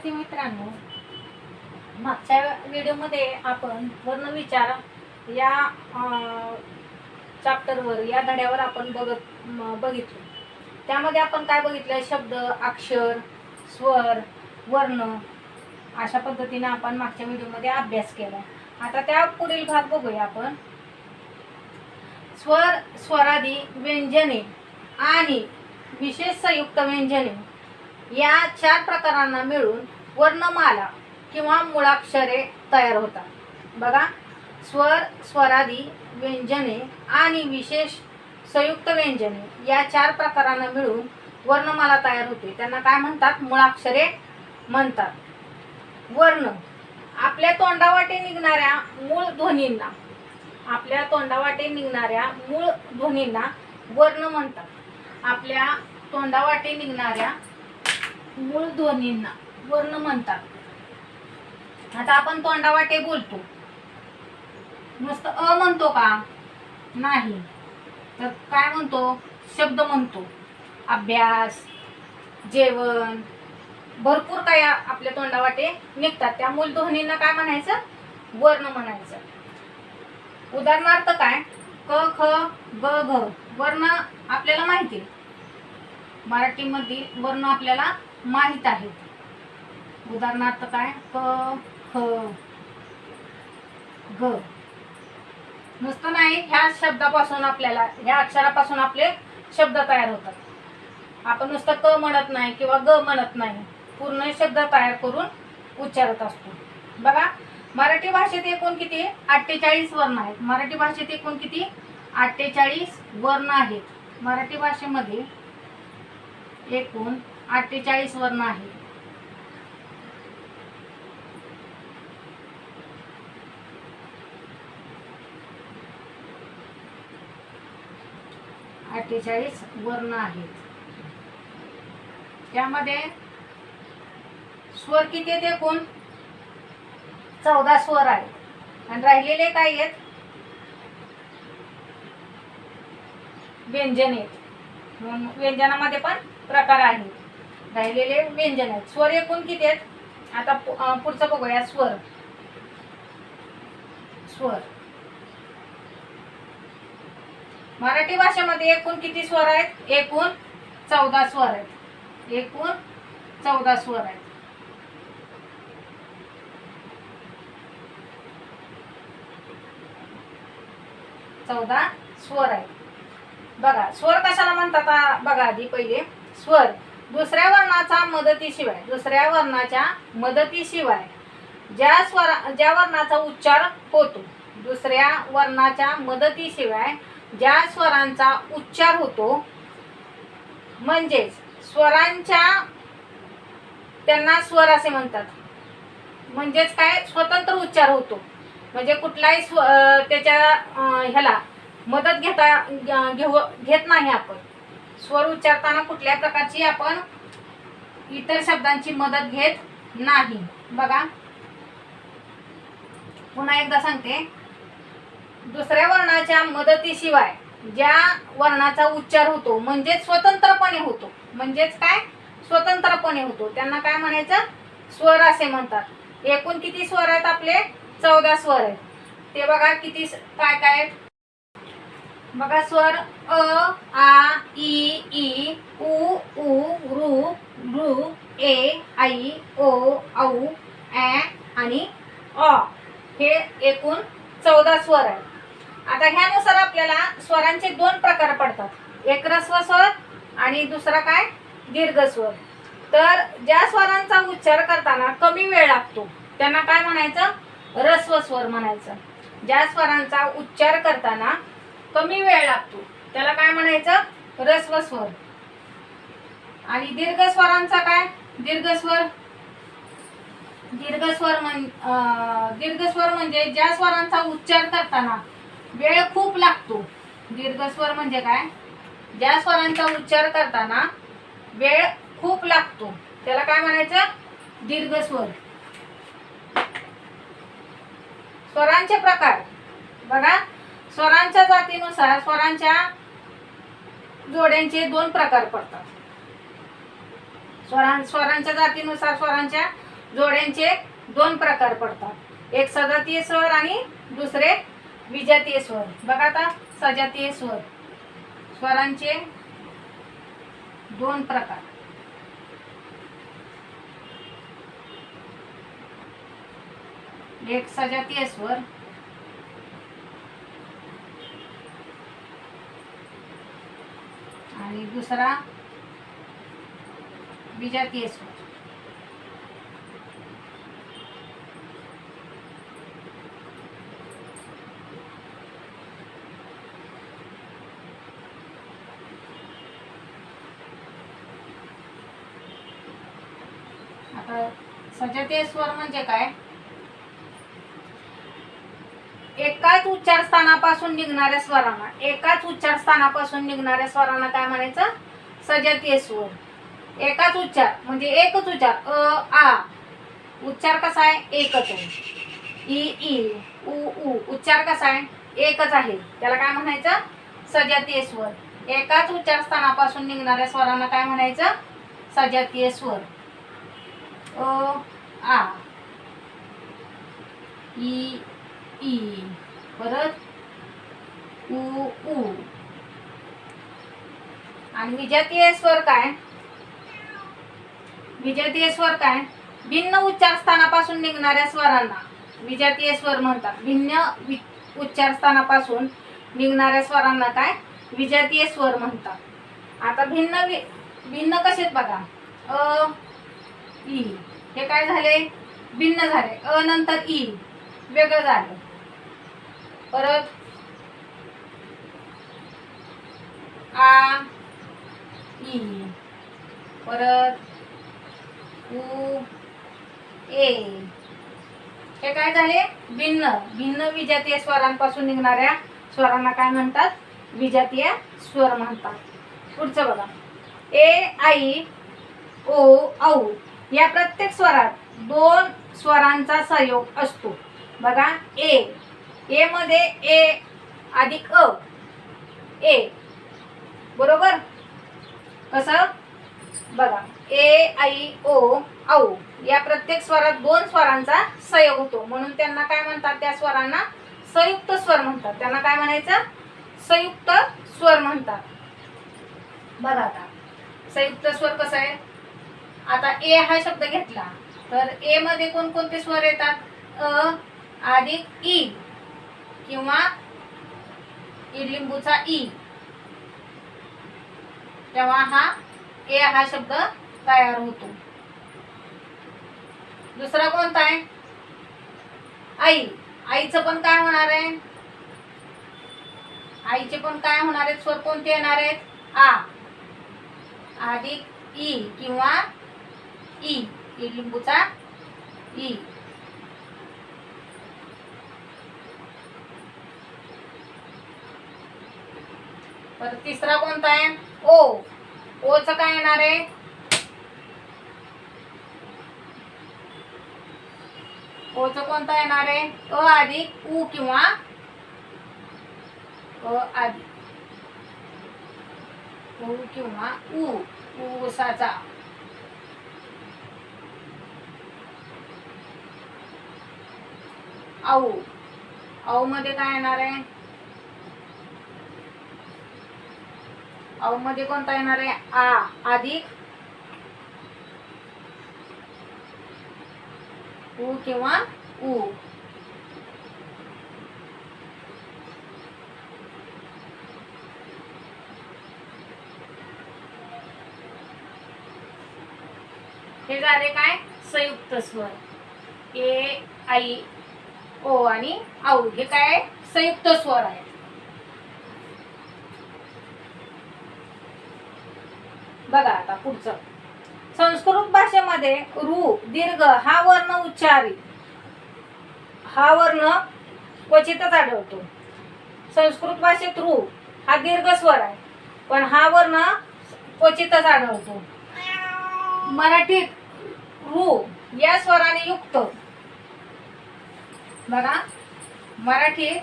विद्यार्थी मित्रांनो मागच्या व्हिडिओमध्ये आपण वर्णविचार या चॅप्टरवर या धड्यावर आपण बघत बघितलो बघितलं. त्यामध्ये आपण काय बघितलं शब्द अक्षर स्वर वर्ण अशा पद्धतीने आपण मागच्या व्हिडिओमध्ये अभ्यास केला आता त्या पुढील भाग बघूया आपण. स्वर स्वरादी व्यंजने आणि विशेष संयुक्त व्यंजने. या चार प्रकारांना मिळून वर्णमाला किंवा मुळाक्षरे तयार होतात. बघा स्वर स्वरादी व्यंजने आणि विशेष संयुक्त व्यंजने या चार प्रकारांना मिळून वर्णमाला तयार होते. त्यांना काय म्हणतात? मुळाक्षरे म्हणतात. वर्ण. आपल्या तोंडावाटे निघणाऱ्या मूळ ध्वनींना आपल्या तोंडावाटे निघणाऱ्या मूळ ध्वनींना वर्ण म्हणतात. आपल्या तोंडावाटे निघणाऱ्या मूळ ध्वनींना वर्ण म्हणतात. आता आपण तोंडावाटे बोलतो. नुसतं अ म्हणतो का? नाही. तर काय म्हणतो? शब्द म्हणतो. अभ्यास जेवण भरपूर काय आपल्या तोंडावाटे निघतात. त्या मूल ध्वनींना काय म्हणायचं? वर्ण म्हणायचं. उदाहरणार्थ काय? क ख ग घ. वर्ण आपल्याला माहिती मराठीमधील वर्ण आपल्याला माहीत आहेत उदाहरणार्थ काय? क ख ग. नुसतं नाही ह्या शब्दापासून आपल्याला ह्या अक्षरापासून आपले शब्द तयार होतात. आपण नुसतं क म्हणत नाही किंवा ग म्हणत नाही पूर्ण शब्द तयार करून उच्चारत असतो. बघा मराठी भाषेत एकूण किती? अठ्ठेचाळीस वर्ण आहेत. मराठी भाषेत एकूण किती? अठ्ठेचाळीस वर्ण आहेत. मराठी भाषेमध्ये एकूण अठ्ठेचाळीस वर्ण आहे. अठ्ठेचाळीस वर्ण आहेत त्यामध्ये स्वर किती आहेत एकूण? चौदा स्वर आहेत. आणि राहिलेले काय आहेत? व्यंजन आहेत. व्यंजनामध्ये पण प्रकार आहेत. राहिलेले व्यंजन आहेत. स्वर एकूण किती आहेत? आता पुढचं बघूया. स्वर. स्वर. मराठी भाषेमध्ये एकूण किती स्वर आहेत? एकूण चौदा स्वर आहेत. एकूण चौदा स्वर आहेत. चौदा स्वर आहेत. बघा स्वर कशाला म्हणतात? बघा आधी पहिले. स्वर. दुसऱ्या वर्णाचा मदतीशिवाय दुसऱ्या वर्णाच्या मदतीशिवाय ज्या स्वरा ज्या वर्णाचा उच्चार होतो दुसऱ्या वर्णाच्या मदतीशिवाय ज्या स्वरांचा उच्चार होतो म्हणजेच स्वरांच्या त्यांना स्वर असे म्हणतात. म्हणजेच काय? स्वतंत्र उच्चार होतो. म्हणजे कुठलाही स्व त्याच्या ह्याला मदत घेता घेऊ घेत नाही आपण. स्वर उच्चारताना कुठल्या प्रकारची आपण इतर शब्दांची मदत घेत नाही. बघा. पुन्हा एकदा सांगते. दुसऱ्या वर्णाच्या मदतीशिवाय ज्या वर्णाचा उच्चार होतो म्हणजेच स्वतंत्रपणे होतो. म्हणजेच काय? स्वतंत्रपणे होतो. त्यांना काय म्हणायचं? स्वर असे म्हणतात. एकूण किती स्वर आहेत आपले? चौदा स्वर आहेत. ते बघा किती काय काय आहेत? बघा स्वर अ आ ई ई उ उ रु रु ए आई ओ औ ॲ आणि अ. हे एकूण चौदा स्वर आहे आता ह्यानुसार आपल्याला स्वरांचे दोन प्रकार पडतात. एक रस्व स्वर आणि दुसरा काय? दीर्घ स्वर. तर ज्या स्वरांचा उच्चार करताना कमी वेळ लागतो त्यांना काय म्हणायचं? रस्व स्वर म्हणायचं. ज्या स्वरांचा उच्चार करताना कमी वेळ लागतो. त्याला काय म्हणायचं? रस्व स्वर आणि दीर्घ स्वरांचा काय? दीर्घ स्वर दीर्घ स्वर म्हण दीर्घ स्वर म्हणजे ज्या स्वरांचा उच्चार करताना वेळ खूप लागतो. दीर्घ स्वर म्हणजे काय? ज्या स्वरांचा उच्चार करताना वेळ खूप लागतो. त्याला काय म्हणायचं? दीर्घ स्वर स्वरांचे प्रकार. बघा. स्वरांच्या जातीनुसार स्वरांच्या जोड्यांचे दोन प्रकार पडतात. स्वरां स्वरांच्या जातीनुसार स्वरांच्या जोड्यांचे दोन प्रकार पडतात. एक सजातीय स्वर आणि दुसरे विजातीय स्वर. बघा आता सजातीय स्वर. स्वरांचे दोन प्रकार. एक सजातीय स्वर आणि दुसरा विजातीय स्वर आता सजातीय स्वर म्हणजे काय? एकाच उच्चार स्थानापासून निघणाऱ्या स्वरांना एकाच उच्चार स्थानापासून निघणाऱ्या स्वरांना काय म्हणायचं? सजातीय स्वर एकाच उच्चार म्हणजे एकच उच्चार अ आ. उच्चार कसा आहे? एकच आहे. इ ई उ उ. उच्चार कसा आहे? एकच आहे. त्याला काय म्हणायचं? सजातीय स्वर एकाच उच्चार स्थानापासून निघणाऱ्या स्वरांना काय म्हणायचं? सजातीय स्वर अ आ. ई ई परत उ उ. आणि विजातीय स्वर काय? विजातीय स्वर काय? भिन्न उच्चार स्थानापासून निघणाऱ्या स्वरांना. विजातीय स्वर म्हणतात. भिन्न उच्चार स्थानापासून निघणाऱ्या स्वरांना काय? विजातीय स्वर म्हणतात. आता भिन्न भिन्न कसे आहेत बघा? अ ई हे काय झाले? भिन्न झाले. अ नंतर ई वेगळं झालं. परत आ ई. परत उ ए. हे काय झाले? भिन्न. भिन्न विजातीय स्वरांपासून निघणाऱ्या स्वरांना काय म्हणतात? विजातीय स्वर म्हणतात. पुढचं बघा. ए आई ओ औ. या प्रत्येक स्वरात दोन स्वरांचा सहयोग असतो. बघा. ए ए मध्ये ए अधिक अ. ए. बरोबर? कसं? बघा. ए आई ओ औ. या प्रत्येक स्वरात दोन स्वरांचा संयोग होतो. म्हणून त्यांना काय म्हणतात त्या स्वरांना? संयुक्त स्वर म्हणतात. त्यांना काय म्हणायचं? संयुक्त स्वर म्हणतात. बघा आता. संयुक्त स्वर कसं आहे? आता ए हा शब्द घेतला. तर ए मध्ये कोणकोणते स्वर येतात? अ अधिक ई. किंवा इडलिंबूचा ई. तेव्हा हा ए हा शब्द तयार होतो. दुसरा कोणता आहे? आई. आईचं पण काय होणार आहे? आईचे पण काय होणार आहेत? स्वर कोणते येणार आहेत? आ. अधिक ई किंवा ई. ई लिंबूचा ई. पर तिसरा कोणता आहे? ओ. ओच काय येणार आहे? ओच कोणता येणार आहे? अ अधिक उ किंवा अ अधिक उ किंवा उ. ऊसाचा औ औ. मध्ये काय येणार आहे? औ मध्ये कोणता येणार आहे? आ अधिक उ किंवा उ. हे झाले काय? संयुक्त स्वर. ए आई ओ आणि औ हे काय? संयुक्त स्वर आहे. बघा आता पुढचं. संस्कृत भाषेमध्ये रु दीर्घ हा वर्ण उच्चारी. हा वर्ण क्वचितच आढळतो. संस्कृत भाषेत रु हा दीर्घ स्वर आहे पण हा वर्ण क्वचितच आढळतो. मराठीत रु या स्वराने युक्त. बघा मराठीत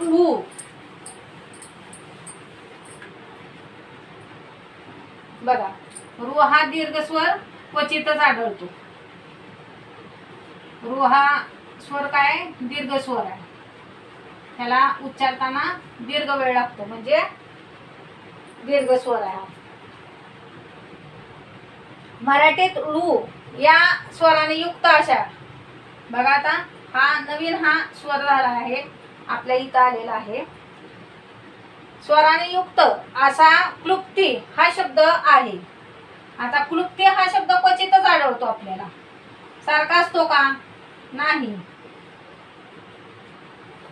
रु बघा रु हा दीर्घ स्वर क्वचितच आढळतो. रु हा स्वर काय? दीर्घ स्वर आहे. ह्याला उच्चारताना दीर्घ वेळ लागतो म्हणजे दीर्घ स्वर आहे मराठीत रू या स्वराने युक्त अशा. बघा आता हा नवीन हा स्वर झाला आहे आपल्या इथं आलेला आहे. स्वराने युक्त असा क्लुप्ती हा शब्द आहे. आता क्लुप्ती हा शब्द क्वचितच आढळतो आपल्याला. सारखा असतो का? नाही.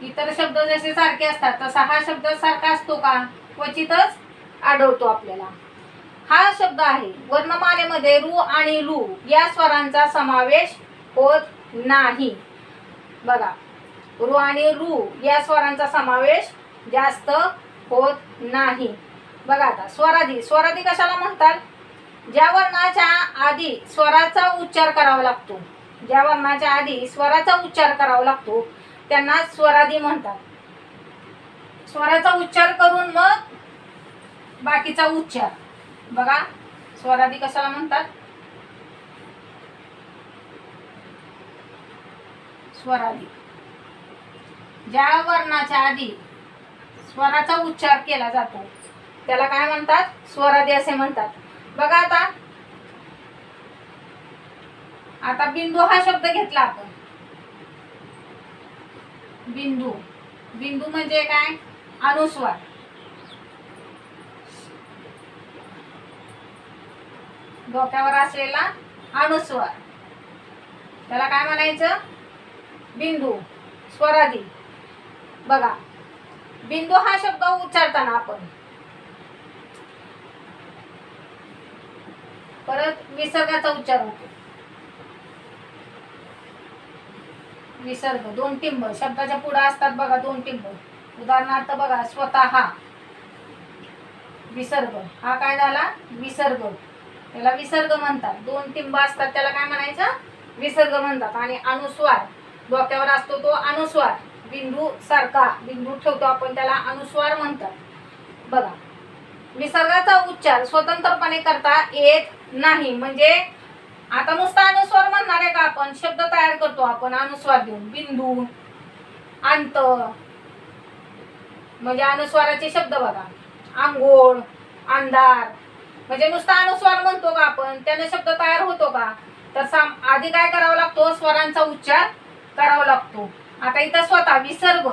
इतर शब्द जसे सारखे असतात तसा हा शब्द सारखा असतो का? क्वचितच आढळतो आपल्याला. हा शब्द आहे वर्णमालेमध्ये रु आणि लू या स्वरांचा समावेश होत नाही. बघा रु आणि रू या स्वरांचा समावेश जास्त होत नाही. बघा आता स्वराधी. स्वराधी कशाला म्हणतात? ज्या वर्णाच्या आधी स्वराचा उच्चार करावा लागतो ज्या वर्णाच्या आधी स्वराचा उच्चार करावा लागतो त्यांना स्वराधी म्हणतात. स्वराचा उच्चार करून मग बाकीचा उच्चार. बघा स्वराधी कशाला म्हणतात? स्वरादी ज्या वर्णाच्या आधी स्वराचा उच्चार केला जातो. त्याला काय म्हणतात? स्वरादी असे म्हणतात. बघा आता. आता बिंदू हा शब्द घेतला आपण. बिंदू. बिंदू म्हणजे काय? अनुस्वार. डोक्यावर असलेला अनुस्वार. त्याला काय म्हणायचं? बिंदू. स्वरादी. बघा. बिंदू हा शब्द उच्चारताना आपण. परत विसर्गाचा उच्चार होतो. विसर्ग दोन टिंब शब्दाच्या पुढे असतात बघा दोन टिंब. उदाहरणार्थ बघा स्वतः. विसर्ग हा काय झाला? विसर्ग. त्याला विसर्ग म्हणतात. दोन टिंब असतात त्याला काय म्हणायचं? विसर्ग म्हणतात. आणि अनुस्वार डोक्यावर असतो तो अनुस्वार. बिंदू सारखा बिंदू ठेवतो आपण त्याला अनुस्वार म्हणतात. बघा विसर्गाचा उच्चार स्वतंत्रपणे करता येत नाही. म्हणजे आता नुसता अनुस्वार म्हणणार आहे का आपण? शब्द तयार करतो आपण अनुस्वार देऊन. बिंदू अंत म्हणजे अनुस्वाराचे शब्द बघा. आंघोळ अंधार. म्हणजे नुसता अनुस्वार म्हणतो का आपण? त्याने शब्द तयार होतो का? तर साम आधी काय करावा लागतो? स्वरांचा उच्चार करावा लागतो. आता इथं स्वतः विसर्ग.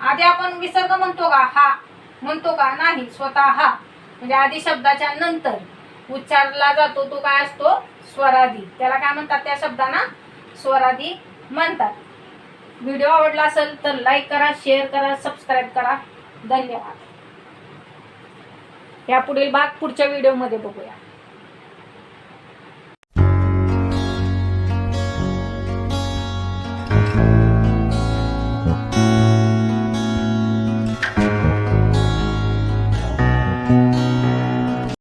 आधी आपण विसर्ग म्हणतो का? हा. म्हणतो का? नाही. स्वतः हा. म्हणजे आधी शब्दाच्या नंतर. उच्चारला जातो तो काय असतो? स्वरादी त्याला काय म्हणतात त्या शब्दांना? स्वरादी म्हणतात. व्हिडिओ आवडला असेल तर लाईक करा शेअर करा सबस्क्राईब करा. धन्यवाद. या पुढील भाग पुढच्या व्हिडिओमध्ये बघूया.